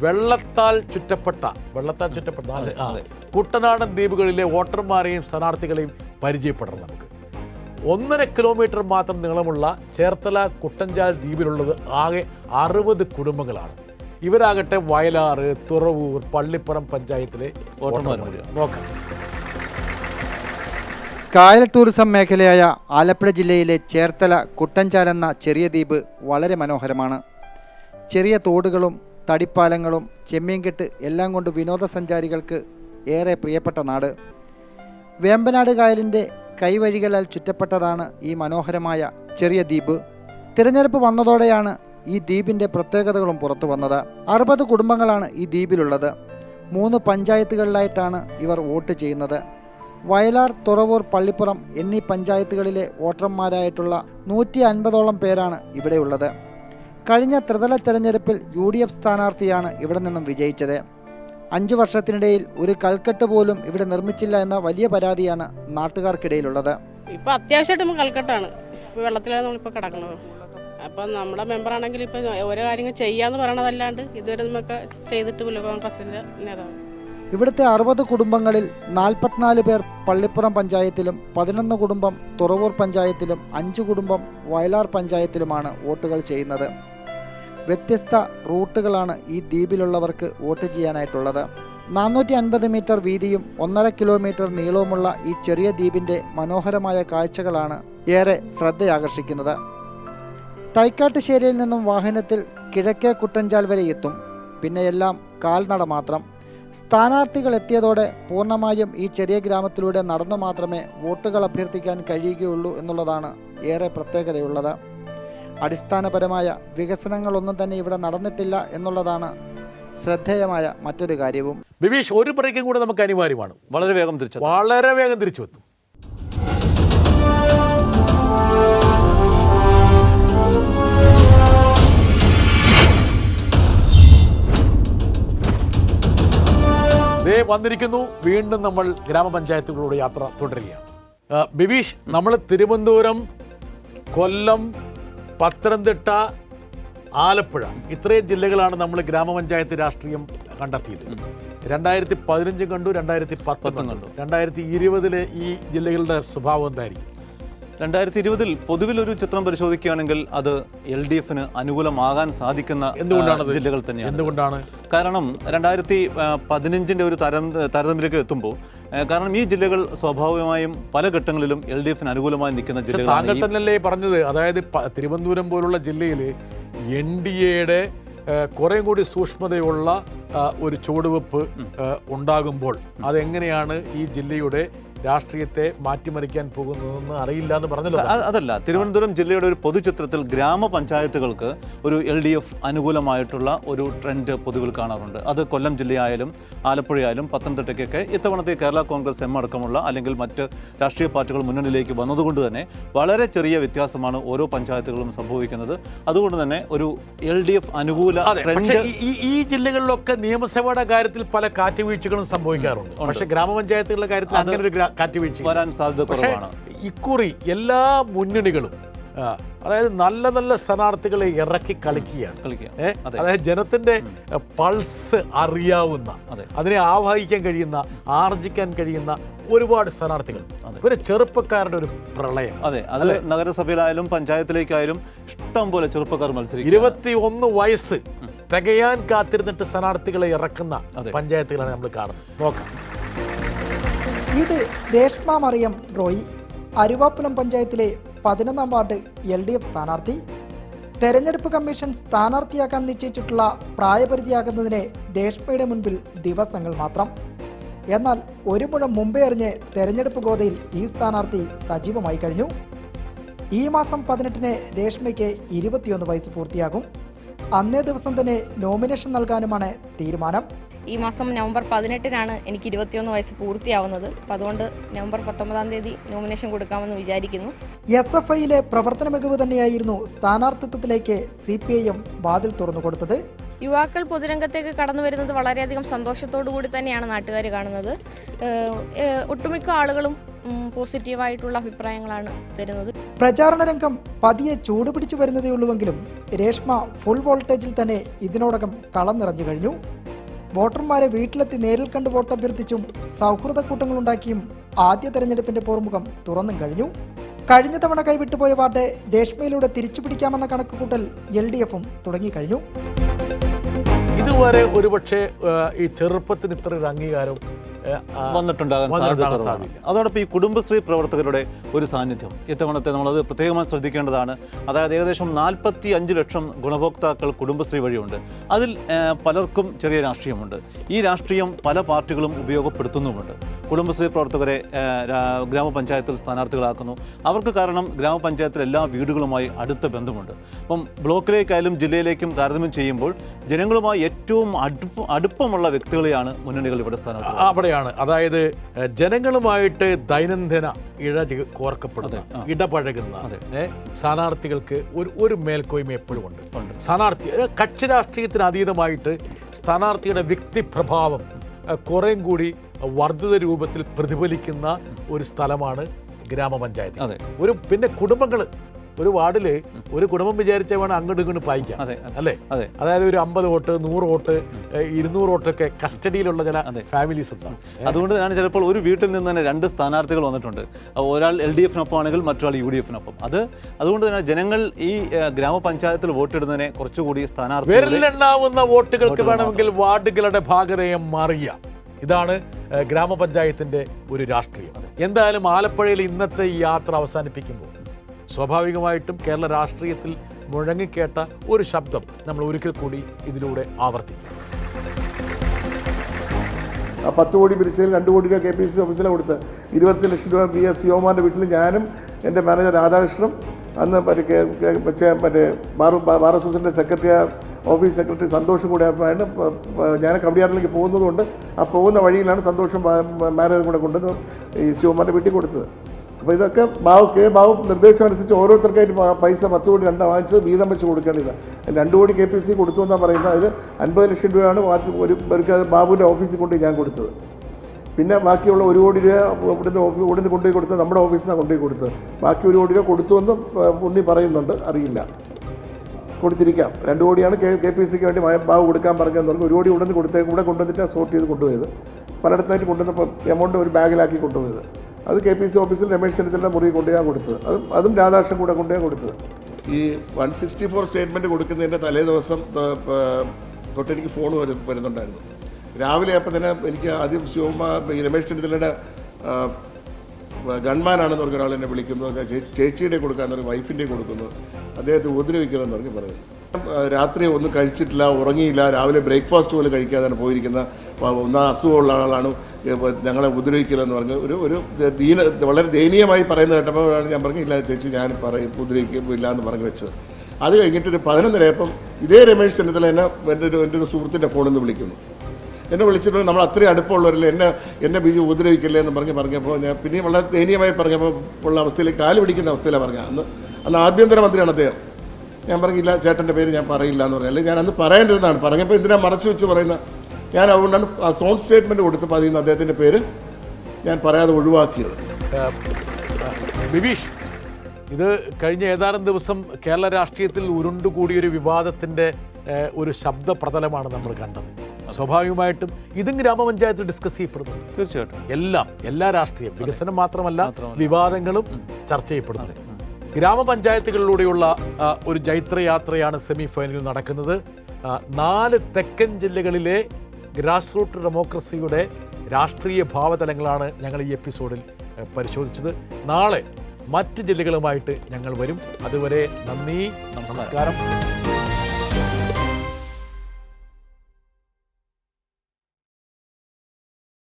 Speaker 1: വെള്ളത്താൽ ചുറ്റപ്പെട്ട വെള്ളത്താൽ ചുറ്റപ്പെട്ട നാല് കുട്ടനാടൻ ദ്വീപുകളിലെ വോട്ടർമാരെയും സ്ഥാനാർത്ഥികളെയും പരിചയപ്പെടണം നമുക്ക്. ഒന്നര കിലോമീറ്റർ മാത്രം നീളമുള്ള ചേർത്തല കുട്ടഞ്ചാൽ ദ്വീപിലുള്ളത് ആകെ അറുപത് കുടുംബങ്ങളാണ്. ഇവരാകട്ടെ വയലാറ് തുറവൂർ പള്ളിപ്പുറം പഞ്ചായത്തിലെ
Speaker 2: വോട്ടർമാർ.
Speaker 1: നോക്കാം.
Speaker 7: കായൽ ടൂറിസം മേഖലയായ ആലപ്പുഴ ജില്ലയിലെ ചേർത്തല കുട്ടഞ്ചാൽ എന്ന ചെറിയ ദ്വീപ് വളരെ മനോഹരമാണ്. ചെറിയ തോടുകളും തടിപ്പാലങ്ങളും ചെമ്മീൻകെട്ട് എല്ലാം കൊണ്ട് വിനോദസഞ്ചാരികൾക്ക് ഏറെ പ്രിയപ്പെട്ട നാട്. വേമ്പനാട് കായലിന്റെ കൈവഴികളാൽ ചുറ്റപ്പെട്ടതാണ് ഈ മനോഹരമായ ചെറിയ ദ്വീപ്. തിരഞ്ഞെടുപ്പ് വന്നതോടെയാണ് ഈ ദ്വീപിന്റെ പ്രത്യേകതകളും പുറത്തു വന്നത്. അറുപത് കുടുംബങ്ങളാണ് ഈ ദ്വീപിലുള്ളത്. മൂന്ന് പഞ്ചായത്തുകളിലായിട്ടാണ് ഇവർ വോട്ട് ചെയ്യുന്നത്. വയലാർ തുറവൂർ പള്ളിപ്പുറം എന്നീ പഞ്ചായത്തുകളിലെ വോട്ടർമാരായിട്ടുള്ള നൂറ്റി അൻപതോളം പേരാണ് ഇവിടെയുള്ളത്. കഴിഞ്ഞ ത്രിതല തെരഞ്ഞെടുപ്പിൽ യു ഡി എഫ് സ്ഥാനാർത്ഥിയാണ് ഇവിടെ നിന്നും വിജയിച്ചത്. അഞ്ചു വർഷത്തിനിടയിൽ ഒരു കൽക്കെട്ട് പോലും ഇവിടെ നിർമ്മിച്ചില്ല എന്ന വലിയ പരാതിയാണ് നാട്ടുകാർക്കിടയിലുള്ളത്.
Speaker 8: ഇപ്പൊ അത്യാവശ്യമായിട്ട് കൽക്കെട്ടാണ്. വെള്ളത്തിലാണ് നമ്മളിപ്പോൾ കിടക്കുന്നത്. അപ്പം നമ്മുടെ മെമ്പറാണെങ്കിൽ ഇപ്പം ഓരോ കാര്യങ്ങൾ ചെയ്യാന്ന് പറയണതല്ലാണ്ട് ഇതുവരെ നമുക്ക് ചെയ്തിട്ട് പോലും കോൺഗ്രസിന്റെ നേതാവ്.
Speaker 7: ഇവിടുത്തെ അറുപത് കുടുംബങ്ങളിൽ നാൽപ്പത്തിനാല് പേർ പള്ളിപ്പുറം പഞ്ചായത്തിലും പതിനൊന്ന് കുടുംബം തുറവൂർ പഞ്ചായത്തിലും അഞ്ച് കുടുംബം വയലാർ പഞ്ചായത്തിലുമാണ് വോട്ടുകൾ ചെയ്യുന്നത്. വ്യത്യസ്ത റൂട്ടുകളാണ് ഈ ദ്വീപിലുള്ളവർക്ക് വോട്ട് ചെയ്യാനായിട്ടുള്ളത്. നാനൂറ്റി അൻപത് മീറ്റർ വീതിയും ഒന്നര കിലോമീറ്റർ നീളവുമുള്ള ഈ ചെറിയ ദ്വീപിന്റെ മനോഹരമായ കാഴ്ചകളാണ് ഏറെ ശ്രദ്ധയാകർഷിക്കുന്നത്. തൈക്കാട്ടുശ്ശേരിയിൽ നിന്നും വാഹനത്തിൽ കിഴക്കേ കുട്ടഞ്ചാൽ വരെ എത്തും. പിന്നെ എല്ലാം കാൽനട മാത്രം. സ്ഥാനാർത്ഥികൾ എത്തിയതോടെ പൂർണമായും ഈ ചെറിയ ഗ്രാമത്തിലൂടെ നടന്നു മാത്രമേ വോട്ടുകൾ അഭ്യർത്ഥിക്കാൻ കഴിയുകയുള്ളൂ എന്നുള്ളതാണ് ഏറെ പ്രത്യേകതയുള്ളത്. അടിസ്ഥാനപരമായ വികസനങ്ങളൊന്നും തന്നെ ഇവിടെ നടന്നിട്ടില്ല എന്നുള്ളതാണ് ശ്രദ്ധേയമായ മറ്റൊരു കാര്യവും.
Speaker 1: ബിബീഷ് ഒരു ബ്രേക്കും കൂടെ നമുക്ക് അനിവാര്യമാണ്.
Speaker 2: വളരെ വേഗം തിരിച്ചു
Speaker 1: വളരെ വേഗം തിരിച്ചു എത്തും ദേ വന്നിരിക്കുന്നു. വീണ്ടും നമ്മൾ ഗ്രാമപഞ്ചായത്തുകളോട് യാത്ര തുടരുകയാണ്. ബിബീഷ് നമ്മൾ തിരുവനന്തപുരം കൊല്ലം പത്തനംതിട്ട ആലപ്പുഴ. ഇത്രയും ജില്ലകളാണ് നമ്മൾ ഗ്രാമപഞ്ചായത്ത് രാഷ്ട്രീയം കണ്ടെത്തിയത്. രണ്ടായിരത്തി പതിനഞ്ചും കണ്ടു രണ്ടായിരത്തി പത്തൊന്നും കണ്ടു. രണ്ടായിരത്തി ഇരുപതിലെ ഈ ജില്ലകളുടെ സ്വഭാവം എന്തായിരിക്കും?
Speaker 2: രണ്ടായിരത്തി ഇരുപതിൽ പൊതുവിൽ ഒരു ചിത്രം പരിശോധിക്കുകയാണെങ്കിൽ അത് എൽ ഡി എഫിന് അനുകൂലമാകാൻ സാധിക്കുന്ന? ജില്ലകൾ തന്നെയാണ്.
Speaker 1: എന്തുകൊണ്ടാണ്?
Speaker 2: കാരണം രണ്ടായിരത്തി പതിനഞ്ചിന്റെ ഒരു തരം താരതമ്യത്തിലേക്ക് എത്തുമ്പോൾ കാരണം ഈ ജില്ലകൾ സ്വാഭാവികമായും പല ഘട്ടങ്ങളിലും എൽ ഡി എഫിന് അനുകൂലമായി നിൽക്കുന്ന
Speaker 1: താങ്കൾ
Speaker 2: ജില്ലകളാണ് ഈ-
Speaker 1: തന്നെയല്ലേ പറഞ്ഞത്? അതായത് തിരുവനന്തപുരം പോലുള്ള ജില്ലയിൽ എൻ ഡി എയുടെ കുറേ കൂടി സൂക്ഷ്മതയുള്ള ഒരു ചുവടുവെപ്പ് ഉണ്ടാകുമ്പോൾ അതെങ്ങനെയാണ് ഈ ജില്ലയുടെ രാഷ്ട്രീയത്തെ മാറ്റിമറിക്കാൻ പോകുന്നതെന്ന് അറിയില്ല എന്ന് പറഞ്ഞല്ലോ.
Speaker 2: അതല്ല. തിരുവനന്തപുരം ജില്ലയുടെ ഒരു പൊതുചിത്രത്തിൽ ഗ്രാമപഞ്ചായത്തുകൾക്ക് ഒരു എൽ ഡി എഫ് അനുകൂലമായിട്ടുള്ള ഒരു ട്രെൻഡ് പൊതുവിൽ കാണാറുണ്ട്. അത് കൊല്ലം ജില്ലയായാലും ആലപ്പുഴയായാലും പത്തനംതിട്ടയ്ക്കൊക്കെ ഇത്തവണത്തെ കേരള കോൺഗ്രസ് എം അടക്കമുള്ള അല്ലെങ്കിൽ മറ്റ് രാഷ്ട്രീയ പാർട്ടികൾ മുന്നണിയിലേക്ക് വന്നതുകൊണ്ട് തന്നെ വളരെ ചെറിയ വ്യത്യാസമാണ് ഓരോ പഞ്ചായത്തുകളും സംഭവിക്കുന്നത്. അതുകൊണ്ട് തന്നെ ഒരു എൽ ഡി എഫ് അനുകൂല ട്രെൻഡ്
Speaker 1: ഈ- ജില്ലകളിലൊക്കെ നിയമസഭയുടെ കാര്യത്തിൽ പല കാറ്റുവീഴ്ചകളും സംഭവിക്കാറുണ്ട്. പക്ഷേ ഗ്രാമപഞ്ചായത്തുകളുടെ കാര്യത്തിൽ അങ്ങനെ ഒരു കാറ്റുവീഴ്ച
Speaker 2: വരാൻ സാധ്യത
Speaker 1: പക്ഷേ ഇക്കുറി എല്ലാ മുന്നണികളും അതായത് നല്ല നല്ല സ്ഥാനാർത്ഥികളെ ഇറക്കി കളിക്കുകയാണ്.
Speaker 2: കളിക്കുക.
Speaker 1: അതായത് ജനത്തിന്റെ പൾസ് അറിയാവുന്ന അതിനെ ആവാഹിക്കാൻ കഴിയുന്ന ആർജിക്കാൻ കഴിയുന്ന ഒരുപാട് സ്ഥാനാർത്ഥികൾ. ഒരു ചെറുപ്പക്കാരുടെ ഒരു പ്രളയം.
Speaker 2: അതെ അത് നഗരസഭയിലായാലും പഞ്ചായത്തിലേക്കായാലും ഇഷ്ടം പോലെ ചെറുപ്പക്കാർ മത്സരിക്കും
Speaker 1: ഇരുപത്തി ഒന്ന് വയസ്സ് തികയാൻ കാത്തിരുന്നിട്ട് സ്ഥാനാർത്ഥികളെ ഇറക്കുന്ന പഞ്ചായത്തുകളാണ് നമ്മൾ കാണുന്നത്. നോക്കാം.
Speaker 9: ഇത് രേഷ്മ മറിയം റോയി അരുവാപ്പുലം പഞ്ചായത്തിലെ പതിനൊന്നാം വാർഡ് എൽ ഡി എഫ് സ്ഥാനാർത്ഥി. തെരഞ്ഞെടുപ്പ് കമ്മീഷൻ സ്ഥാനാർത്ഥിയാക്കാൻ നിശ്ചയിച്ചിട്ടുള്ള പ്രായപരിധിയാകുന്നതിന് രേഷ്മയുടെ മുൻപിൽ ദിവസങ്ങൾ മാത്രം. എന്നാൽ ഒരു മുഴം മുമ്പേ അറിഞ്ഞ് തെരഞ്ഞെടുപ്പ് ഗോതയിൽ ഈ സ്ഥാനാർത്ഥി സജീവമായി കഴിഞ്ഞു. ഈ മാസം പതിനെട്ടിന് രേഷ്മയ്ക്ക് ഇരുപത്തിയൊന്ന് വയസ്സ് പൂർത്തിയാകും. അന്നേ ദിവസം തന്നെ നോമിനേഷൻ നൽകാനുമാണ് തീരുമാനം.
Speaker 10: ഈ മാസം നവംബർ പതിനെട്ടിനാണ് എനിക്ക് ഇരുപത്തിയൊന്ന് വയസ്സ് പൂർത്തിയാവുന്നത്. അപ്പം അതുകൊണ്ട് നവംബർ പത്തൊമ്പതാം തീയതി നോമിനേഷൻ കൊടുക്കാമെന്ന് വിചാരിക്കുന്നു.
Speaker 9: എസ് എഫ് ഐയിലെ പ്രവർത്തന മികവ് തന്നെയായിരുന്നു സ്ഥാനാർത്ഥിത്വത്തിലേക്ക് സി പി ഐ എം വാതിൽ തുറന്നു കൊടുത്തത്.
Speaker 10: യുവാക്കൾ പൊതുരംഗത്തേക്ക് കടന്നു വരുന്നത് വളരെയധികം സന്തോഷത്തോടു കൂടി തന്നെയാണ് നാട്ടുകാർ കാണുന്നത്. ഒട്ടുമിക്ക ആളുകളും പോസിറ്റീവായിട്ടുള്ള അഭിപ്രായങ്ങളാണ് തരുന്നത്.
Speaker 9: പ്രചാരണ രംഗം പതിയെ ചൂടുപിടിച്ചു വരുന്നതേ ഉള്ളൂവെങ്കിലും രേഷ്മ ഫുൾ വോൾട്ടേജിൽ തന്നെ ഇതിനോടകം കളം നിറഞ്ഞു കഴിഞ്ഞു. വോട്ടർമാരെ വീട്ടിലെത്തി നേരിൽ കണ്ട് വോട്ടഭ്യർത്ഥിച്ചും സൗഹൃദ കൂട്ടങ്ങളുണ്ടാക്കിയും ആദ്യ തെരഞ്ഞെടുപ്പിന്റെ പോർമുഖം തുറന്നും കഴിഞ്ഞു. കഴിഞ്ഞ തവണ കൈവിട്ടുപോയ വാർഡ് രേഷ്മയിലൂടെ തിരിച്ചുപിടിക്കാമെന്ന കണക്കുകൂട്ടൽ എൽ ഡി എഫും തുടങ്ങിക്കഴിഞ്ഞു.
Speaker 1: ഇതുവരെ ഒരുപക്ഷെ ഈ ചെറുപ്പത്തിന് ഇത്ര ഒരു അംഗീകാരം
Speaker 2: വന്നിട്ടുണ്ടാകാൻ സാധ്യത അതോടൊപ്പം ഈ കുടുംബശ്രീ പ്രവർത്തകരുടെ ഒരു സാന്നിധ്യം. ഇത്തവണത്തെ നമ്മളത് പ്രത്യേകമായി ശ്രദ്ധിക്കേണ്ടതാണ്. അതായത് ഏകദേശം നാൽപ്പത്തി അഞ്ച് ലക്ഷം ഗുണഭോക്താക്കൾ കുടുംബശ്രീ വഴിയുണ്ട്. അതിൽ പലർക്കും ചെറിയ രാഷ്ട്രീയമുണ്ട്. ഈ രാഷ്ട്രീയം പല പാർട്ടികളും ഉപയോഗപ്പെടുത്തുന്നുമുണ്ട്. കുടുംബശ്രീ പ്രവർത്തകരെ ഗ്രാമപഞ്ചായത്തിൽ സ്ഥാനാർത്ഥികളാക്കുന്നു. അവർക്ക് കാരണം ഗ്രാമപഞ്ചായത്തിൽ എല്ലാ വീടുകളുമായി അടുത്ത ബന്ധമുണ്ട്. അപ്പം ബ്ലോക്കിലേക്കായാലും ജില്ലയിലേക്കും താരതമ്യം ചെയ്യുമ്പോൾ ജനങ്ങളുമായി ഏറ്റവും അടുപ്പം അടുപ്പമുള്ള വ്യക്തികളെയാണ് മുന്നണികൾ ഇവിടെ സ്ഥാനാർത്ഥി
Speaker 1: അവിടെയാണ്. അതായത് ജനങ്ങളുമായിട്ട് ദൈനംദിന ഇഴ കോർക്കപ്പെടുന്ന ഇടപഴകുന്ന സ്ഥാനാർത്ഥികൾക്ക് ഒരു ഒരു മേൽക്കോയ്മ എപ്പോഴും ഉണ്ട്. സ്ഥാനാർത്ഥി കക്ഷി രാഷ്ട്രീയത്തിന് അതീതമായിട്ട് സ്ഥാനാർത്ഥിയുടെ വ്യക്തിപ്രഭാവം കുറേം കൂടി വർദ്ധിത രൂപത്തിൽ പ്രതിഫലിക്കുന്ന ഒരു സ്ഥലമാണ് ഗ്രാമപഞ്ചായത്ത്.
Speaker 2: അതെ.
Speaker 1: ഒരു പിന്നെ കുടുംബങ്ങൾ ഒരു വാർഡിൽ ഒരു കുടുംബം വിചാരിച്ചാൽ വേണം അങ്ങോട്ടും ഇങ്ങോട്ടും പായിക്കാം. അല്ലേ?
Speaker 2: അതെ.
Speaker 1: അതായത് ഒരു അമ്പത് വോട്ട് നൂറ് വോട്ട് ഇരുന്നൂറ് വോട്ടൊക്കെ കസ്റ്റഡിയിലുള്ള ചില ഫാമിലീസ് ഉണ്ടാവും
Speaker 2: അതുകൊണ്ട് തന്നെ ചിലപ്പോൾ ഒരു വീട്ടിൽ നിന്ന് തന്നെ രണ്ട് സ്ഥാനാർത്ഥികൾ വന്നിട്ടുണ്ട്. ഒരാൾ എൽ ഡി എഫിനൊപ്പം ആണെങ്കിൽ മറ്റൊരാൾ യു ഡി എഫിനൊപ്പം. അത് അതുകൊണ്ട് തന്നെ ജനങ്ങൾ ഈ ഗ്രാമപഞ്ചായത്തിൽ വോട്ടിടുന്നതിനെ കുറച്ചുകൂടി സ്ഥാനാർത്ഥി
Speaker 1: വോട്ടുകൾക്ക് വേണമെങ്കിൽ വാർഡുകളുടെ ഭാഗതയം മാറിയ. ഇതാണ് ഏഹ്, ഗ്രാമപഞ്ചായത്തിന്റെ ഒരു രാഷ്ട്രീയം. എന്തായാലും ആലപ്പുഴയിൽ ഇന്നത്തെ ഈ യാത്ര അവസാനിപ്പിക്കുമ്പോൾ സ്വാഭാവികമായിട്ടും കേരള രാഷ്ട്രീയത്തിൽ മുഴങ്ങിക്കേട്ട ഒരു ശബ്ദം നമ്മൾ ഒരിക്കൽ കൂടി ഇതിലൂടെ ആവർത്തിക്കും.
Speaker 11: ആ പത്ത് കോടി പിരിച്ചതിൽ രണ്ട് കോടി രൂപ കെ പി സി ഓഫീസിലാണ് കൊടുത്ത് ഇരുപത്തി ലക്ഷം രൂപ ബി എസ് സിഒമാരുടെ വീട്ടിൽ ഞാനും എന്റെ മാനേജർ രാധാകൃഷ്ണനും അന്ന് മറ്റേ മറ്റേ ബാർ ബാർ അസോസിയേഷന്റെ സെക്രട്ടറി ഓഫീസ് സെക്രട്ടറി സന്തോഷം കൂടെ പ- ഞാൻ കവടിയാറിലേക്ക് പോകുന്നതുകൊണ്ട് ആ പോകുന്ന വഴിയിലാണ് സന്തോഷം മാനേജർ കൂടെ കൊണ്ടുവന്ന് ഈ ശിവമാരുടെ വീട്ടിൽ കൊടുത്തത്. അപ്പോൾ ഇതൊക്കെ ബാബു കെ ബാബു നിർദ്ദേശം അനുസരിച്ച് ഓരോരുത്തർക്കായിട്ട് പൈസ പത്ത് കോടി രണ്ടാം വാങ്ങിച്ചത് വീതം വെച്ച് കൊടുക്കേണ്ടത് രണ്ട് കോടി കെ പി സി കൊടുത്തു എന്നാണ് പറയുന്നത്. അതിൽ അൻപത് ലക്ഷം രൂപയാണ് ഒരു ഒരു ബാബുവിന്റെ ഓഫീസിൽ കൊണ്ട് ഞാൻ കൊടുത്തത്. പിന്നെ ബാക്കിയുള്ള ഒരു കോടി രൂപ ഇവിടുന്ന് ഇവിടുന്ന് കൊണ്ടുപോയി കൊടുത്തത് നമ്മുടെ ഓഫീസിൽ നിന്നാണ് കൊണ്ടുപോയി കൊടുത്തത്. ബാക്കി ഒരു കോടി രൂപ കൊടുത്തു എന്നും ഉണ്ണി പറയുന്നുണ്ട്. അറിയില്ല. കൊടുത്തിരിക്കാം. രണ്ട് കോടിയാണ് കെ കെ പി സിക്ക് വേണ്ടി ബാബു കൊടുക്കാൻ പറഞ്ഞതെന്ന് പറഞ്ഞു ഒരു കോടി ഉടനെ കൊടുത്തേ ഇവിടെ കൊണ്ടുവന്നിട്ട് സോർട്ട് ചെയ്ത് കൊണ്ടുപോയത്. പലയിടത്തായിട്ട് കൊണ്ടുവന്നപ്പോൾ എമൗണ്ട് ഒരു ബാഗിലാക്കി കൊണ്ടുപോയത്. അത് കെ പി സി ഓഫീസിൽ രമേശ് ചെന്നിത്തല മുറി കൊണ്ടുപോയാൽ കൊടുത്തത്. അത് അതും രാധാകൃഷ്ണൻ കൂടെ കൊണ്ടുപോയാൽ കൊടുത്തത്. ഈ വൺ സിക്സ്റ്റി ഫോർ സ്റ്റേറ്റ്മെന്റ് കൊടുക്കുന്നതിന്റെ തലേ ദിവസം തൊട്ടെനിക്ക് ഫോൺ വരും വരുന്നുണ്ടായിരുന്നു. രാവിലെ അപ്പം തന്നെ എനിക്ക് ആദ്യം ശിവകുമാർ രമേശ് ചെന്നിത്തലയുടെ ഗൺമാനാണെന്ന് പറഞ്ഞ ഒരാൾ എന്നെ വിളിക്കുന്നു. ചേച്ചിയുടെ കൊടുക്കാന്ന് പറഞ്ഞ് വൈഫിന്റെ കൊടുക്കുന്നു. അദ്ദേഹത്തെ ഉപദ്രവിക്കണമെന്ന് പറഞ്ഞ് പറയുന്നു രാത്രി ഒന്നും കഴിച്ചിട്ടില്ല ഉറങ്ങിയില്ല രാവിലെ ബ്രേക്ക്ഫാസ്റ്റ് പോലും കഴിക്കാതെ പോയിരിക്കുന്ന ഒന്നാം അസുഖമുള്ള ആളാണ്. ഞങ്ങളെ ഉപദ്രവിക്കലെന്ന് പറഞ്ഞ് ഒരു ഒരു ദീന വളരെ ദയനീയമായി പറയുന്നത് കേട്ടപ്പോഴാണ് ഞാൻ പറഞ്ഞു ഇല്ല ചേച്ചി ഞാൻ പറയും ഉപദ്രവിക്കില്ല എന്ന് പറഞ്ഞു വെച്ചത്. അത് കഴിഞ്ഞിട്ട് ഒരു പതിനൊന്നരയപ്പം ഇതേ രമേശ് ചെന്നിത്തല എന്നെ എന്റെ ഒരു എന്റെ ഒരു സുഹൃത്തിന്റെ ഫോണിൽ നിന്ന് വിളിക്കുന്നു. എന്നെ വിളിച്ചിട്ട് നമ്മൾ അത്രയും അടുപ്പമുള്ളവരില്ല? എന്നെ എന്നെ ബിജു ഉപദ്രവിക്കില്ലേ എന്ന് പറഞ്ഞ് പറഞ്ഞപ്പോൾ ഞാൻ പിന്നെയും വളരെ ദയനീയമായി പറഞ്ഞപ്പോൾ ഉള്ള അവസ്ഥയിൽ കാൽ പിടിക്കുന്ന അവസ്ഥയിലാണ് പറഞ്ഞത്. അന്ന് അന്ന് ആഭ്യന്തരമന്ത്രിയാണ് അദ്ദേഹം. ഞാൻ പറഞ്ഞില്ല ചേട്ടന്റെ പേര് ഞാൻ പറയില്ല എന്ന് പറഞ്ഞു അല്ലെങ്കിൽ ഞാൻ അന്ന് പറയേണ്ടിരുന്നതാണ്. പറഞ്ഞപ്പോൾ എന്തിനാ മറച്ചു വെച്ച് പറയുന്നത് ഞാൻ അതുകൊണ്ടാണ് ആ സോൺ സ്റ്റേറ്റ്മെന്റ് കൊടുത്തപ്പോൾ അതിൽ നിന്ന് അദ്ദേഹത്തിന്റെ പേര് ഞാൻ പറയാതെ ഒഴിവാക്കിയത്.
Speaker 1: ബിബീഷ് ഇത് കഴിഞ്ഞ ഏതാനും ദിവസം കേരള രാഷ്ട്രീയത്തിൽ ഉരുണ്ടുകൂടിയൊരു വിവാദത്തിന്റെ ഒരു ശബ്ദ പ്രതലമാണ് നമ്മൾ കണ്ടത്. സ്വാഭാവികമായിട്ടും ഇതും ഗ്രാമപഞ്ചായത്ത് ഡിസ്കസ് ചെയ്യപ്പെടുന്നു.
Speaker 2: തീർച്ചയായിട്ടും.
Speaker 1: എല്ലാം എല്ലാ രാഷ്ട്രീയം വികസനം മാത്രമല്ല വിവാദങ്ങളും ചർച്ച ചെയ്യപ്പെടുന്നുണ്ട് ഗ്രാമപഞ്ചായത്തുകളിലൂടെയുള്ള ഒരു ജൈത്രയാത്രയാണ് സെമി ഫൈനലിൽ നടക്കുന്നത്. നാല് തെക്കൻ ജില്ലകളിലെ ഗ്രാസ് റൂട്ട് ഡെമോക്രസിയുടെ രാഷ്ട്രീയ ഭാവതലങ്ങളാണ് ഞങ്ങൾ ഈ എപ്പിസോഡിൽ പരിശോധിച്ചത്. നാളെ മറ്റ് ജില്ലകളുമായിട്ട് ഞങ്ങൾ വരും. അതുവരെ നന്ദി നമസ്കാരം.